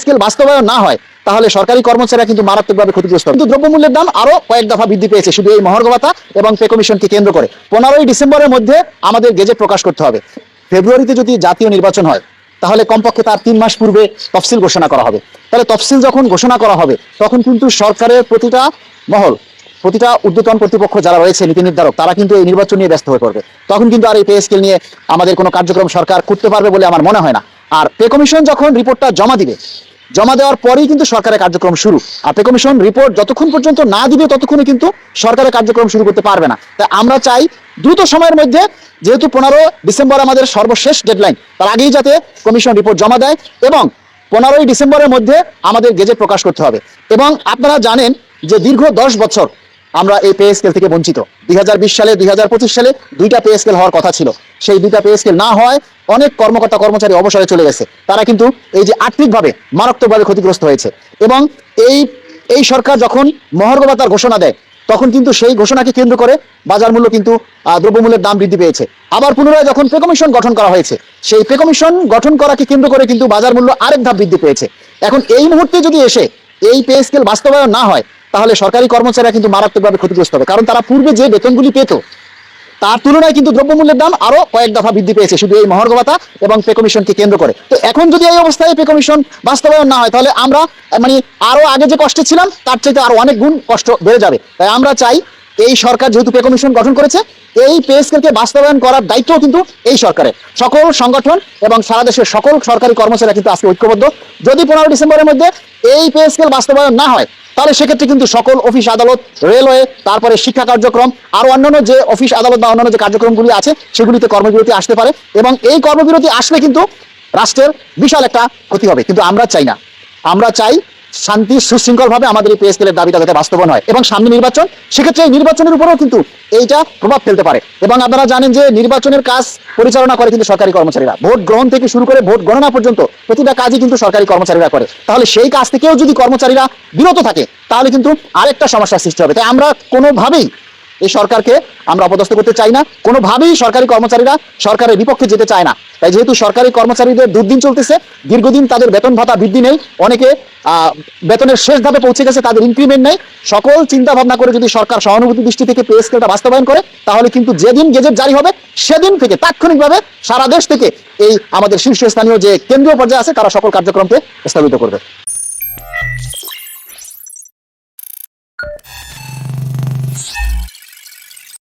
Scale বাস্তবায়ন না হয়, তাহলে সরকারি কর্মচারীরা কিন্তু মারাত্মকভাবে ক্ষতিগ্রস্ত। কিন্তু দ্রব্যমূল্যের দাম আরও কয়েক দফা বৃদ্ধি পেয়েছে শুধু এই মহার্ঘ ভাতা এবং পে কমিশনকে কেন্দ্র করে। পনেরোই ডিসেম্বরের মধ্যে আমাদের গেজেট প্রকাশ করতে হবে। ফেব্রুয়ারিতে যদি জাতীয় নির্বাচন হয়, তাহলে কমপক্ষে তার তিন মাস পূর্বে তফসিল ঘোষণা করা হবে। তাহলে তফসিল যখন ঘোষণা করা হবে, তখন কিন্তু সরকারের প্রতিটা মহল, প্রতিটা উদ্যতন কর্তৃপক্ষ যারা রয়েছে, নীতি নির্ধারক, তারা কিন্তু এই নির্বাচন নিয়ে ব্যস্ত হয়ে পড়বে। তখন কিন্তু আর এই পে স্কেল নিয়ে আমাদের কোনো কার্যক্রম সরকার করতে পারবে বলে আমার মনে হয় না। আর পে কমিশন যখন রিপোর্টটা জমা দিবে, জমা দেওয়ার পরেই কিন্তু সরকারের কার্যক্রম শুরু। আর পে কমিশন রিপোর্ট যতক্ষণ পর্যন্ত না দিবে, ততক্ষণে কিন্তু সরকারের কার্যক্রম শুরু করতে পারবে না। তাই আমরা চাই দ্রুত সময়ের মধ্যে, যেহেতু পনেরো ডিসেম্বর আমাদের সর্বশেষ ডেডলাইন তার আগেই যাতে কমিশন রিপোর্ট জমা দেয় এবং পনেরোই ডিসেম্বরের মধ্যে আমাদের গেজেট প্রকাশ করতে হবে। এবং আপনারা জানেন যে দীর্ঘ দশ বছর আমরা এই পে স্কেল থেকে বঞ্চিত। দুই হাজার বিশ সালে, দুই হাজার পঁচিশ সালে দুইটা পে স্কেল হওয়ার কথা ছিল। সেই দুইটা পে স্কেল না হয় অনেক কর্মকর্তা, কর্মচারী অবসরে চলে গেছে। তারা কিন্তু এই যে আর্থিকভাবে, মারাত্মকভাবে ক্ষতিগ্রস্ত হয়েছে। এবং এই এই সরকার যখন মহার্ঘ ভাতার ঘোষণা দেয়, তখন কিন্তু সেই ঘোষণাকে কেন্দ্র করে বাজার মূল্য কিন্তু দ্রব্যমূল্যের দাম বৃদ্ধি পেয়েছে। আবার পুনরায় যখন পে কমিশন গঠন করা হয়েছে, সেই পে কমিশন গঠন করাকে কেন্দ্র করে কিন্তু বাজার মূল্য আরেক ধাপ বৃদ্ধি পেয়েছে। এখন এই মুহূর্তে যদি এসে এই পে স্কেল বাস্তবায়ন না হয় তাহলে সরকারি কর্মচারীরা কিন্তু মারাত্মকভাবে ক্ষতিগ্রস্ত হবে। কারণ তারা পূর্বে যে বেতনগুলি পেত, তার তুলনায় কিন্তু দ্রব্যমূল্যের দাম আরও কয়েক দফা বৃদ্ধি পেয়েছে, শুধু এই মহার্ঘ ভাতা এবং পে কমিশনকে কেন্দ্র করে। তো এখন যদি এই অবস্থায় পে কমিশন বাস্তবায়ন না হয়, তাহলে আমরা মানে আরও আগে যে কষ্টে ছিলাম, তার চাইতে আরও অনেক গুণ কষ্ট বেড়ে যাবে। তাই আমরা চাই এই সরকার যেহেতু পে কমিশন গঠন করেছে, এই পে স্কেলকে বাস্তবায়ন করার দায়িত্ব কিন্তু এই সরকারের। সকল সংগঠন এবং সারা দেশের সকল সরকারি কর্মচারীরা কিন্তু আজকে ঐক্যবদ্ধ। যদি পনেরো ডিসেম্বরের মধ্যে এই পে স্কেল বাস্তবায়ন না হয়, তাহলে সেক্ষেত্রে কিন্তু সকল অফিস আদালত রেলওয়ে তারপরে শিক্ষা কার্যক্রম, আর অন্যান্য যে অফিস আদালত বা অন্যান্য যে কার্যক্রমগুলি আছে, সেগুলিতে কর্মবিরতি আসতে পারে এবং এই কর্মবিরতি আসলে কিন্তু রাষ্ট্রের বিশাল একটা ক্ষতি হবে। কিন্তু আমরা চাই না। আমরা চাই শান্তি সুশৃঙ্খলভাবে আমাদের এই পে স্কেলের দাবিটা যাতে বাস্তবায়ন হয়। এবং সামনে নির্বাচন, সেক্ষেত্রে এই নির্বাচনের উপরেও কিন্তু এইটা প্রভাব ফেলতে পারে। এবং আপনারা জানেন যে নির্বাচনের কাজ পরিচালনা করে কিন্তু সরকারি কর্মচারীরা। ভোট গ্রহণ থেকে শুরু করে ভোট গণনা পর্যন্ত প্রতিটা কাজই কিন্তু সরকারি কর্মচারীরা করে। তাহলে সেই কাজ থেকেও যদি কর্মচারীরা বিরত থাকে, তাহলে কিন্তু আরেকটা সমস্যার সৃষ্টি হবে। তাই আমরা কোনোভাবেই এই সরকারকে আমরা অপদস্থ করতে চাই না। কোনোভাবেই সরকারি কর্মচারীরা সরকারের বিপক্ষে যেতে চায় না। তাই যেহেতু সরকারি কর্মচারীদের দুর্দিন চলতেছে, দীর্ঘদিন তাদের বেতন ভাতা বৃদ্ধি নেই, অনেকে বেতনের শেষ ধাপে পৌঁছে গেছে, তাদের ইনক্রিমেন্ট নেই। সকল চিন্তা ভাবনা করে যদি সরকার সহানুভূতি দৃষ্টি থেকে পে স্কেলটা বাস্তবায়ন করে, তাহলে কিন্তু যেদিন গেজেট জারি হবে, সেদিন থেকে, তাৎক্ষণিকভাবে সারা দেশ থেকে এই আমাদের শীর্ষস্থানীয় যে কেন্দ্রীয় পর্যায়ে আছে, তারা সকল কার্যক্রমকে স্থগিত করবে।